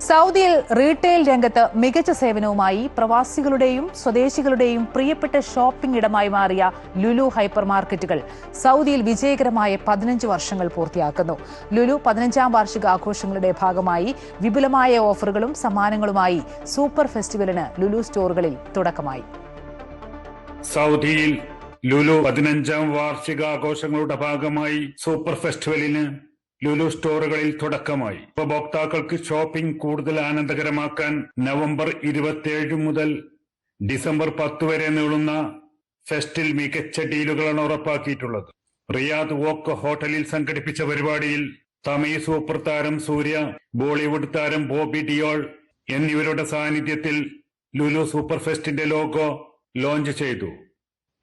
സൗദിയിൽ റീറ്റെയിൽ രംഗത്ത് മികച്ച സേവനവുമായി പ്രവാസികളുടെയും സ്വദേശികളുടെയും പ്രിയപ്പെട്ട ഷോപ്പിംഗ് ഇടമായി മാറിയ ലുലു ഹൈപ്പർ മാർക്കറ്റുകൾ സൗദിയിൽ വിജയകരമായ പതിനഞ്ച് വർഷങ്ങൾ പൂർത്തിയാക്കുന്നു. ലുലു പതിനഞ്ചാം വാർഷിക ആഘോഷങ്ങളുടെ ഭാഗമായി വിപുലമായ ഓഫറുകളും സമ്മാനങ്ങളുമായി സൂപ്പർ ഫെസ്റ്റിവലിന് ലുലു സ്റ്റോറുകളിൽ തുടക്കമായി. സൗദിയിൽ ലുലു പതിനഞ്ചാം വാർഷികാഘോഷങ്ങളുടെ ഭാഗമായി സൂപ്പർ ഫെസ്റ്റിവലിന് ലുലു സ്റ്റോറുകളിൽ തുടക്കമായി. ഉപഭോക്താക്കൾക്ക് ഷോപ്പിംഗ് കൂടുതൽ ആനന്ദകരമാക്കാൻ നവംബർ ഇരുപത്തിയേഴ് മുതൽ ഡിസംബർ പത്ത് വരെ നീളുന്ന ഫെസ്റ്റിൽ മികച്ച ഡീലുകളാണ് ഉറപ്പാക്കിയിട്ടുള്ളത്. റിയാദ് വോക്ക് ഹോട്ടലിൽ സംഘടിപ്പിച്ച പരിപാടിയിൽ തമിഴ് സൂപ്പർ താരം സൂര്യ ബോളിവുഡ് താരം ബോബി ഡിയോൾ എന്നിവരുടെ സാന്നിധ്യത്തിൽ ലുലു സൂപ്പർ ഫെസ്റ്റിന്റെ ലോഗോ ലോഞ്ച് ചെയ്തു.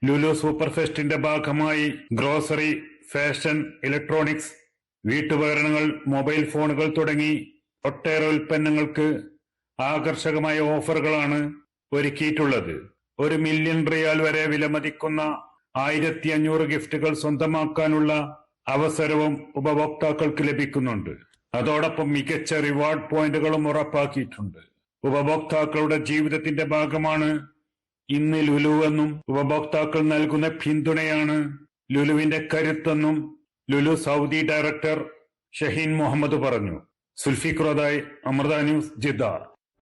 ലുലു സൂപ്പർ ഫെസ്റ്റിന്റെ ഭാഗമായി ഗ്രോസറി ഫാഷൻ ഇലക്ട്രോണിക്സ് വീട്ടുപകരണങ്ങൾ മൊബൈൽ ഫോണുകൾ തുടങ്ങി ഒട്ടേറെ ഉൽപ്പന്നങ്ങൾക്ക് ആകർഷകമായ ഓഫറുകളാണ് ഒരുക്കിയിട്ടുള്ളത്. ഒരു മില്യൺ റിയാൽ വരെ വിലമതിക്കുന്ന ആയിരത്തി അഞ്ഞൂറ് ഗിഫ്റ്റുകൾ സ്വന്തമാക്കാനുള്ള അവസരവും ഉപഭോക്താക്കൾക്ക് ലഭിക്കുന്നുണ്ട്. അതോടൊപ്പം മികച്ച റിവാർഡ് പോയിന്റുകളും ഉറപ്പാക്കിയിട്ടുണ്ട്. ഉപഭോക്താക്കളുടെ ജീവിതത്തിന്റെ ഭാഗമാണ് ഇന്ന് ലുലു എന്നും ഉപഭോക്താക്കൾ നൽകുന്ന പിന്തുണയാണ് ലുലുവിന്റെ കരുത്തെന്നും ലുലു സൗദി ഡയറക്ടർ ഷഹീൻ മുഹമ്മദ് പറഞ്ഞു സുൽഫിഖ്രോദായ് Amrita news Jeddah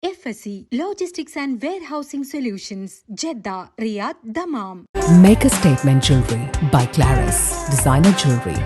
FSC Logistics and Warehousing Solutions, Jeddah, Riyadh, Dammam. Make a statement jewelry by Claris, designer jewelry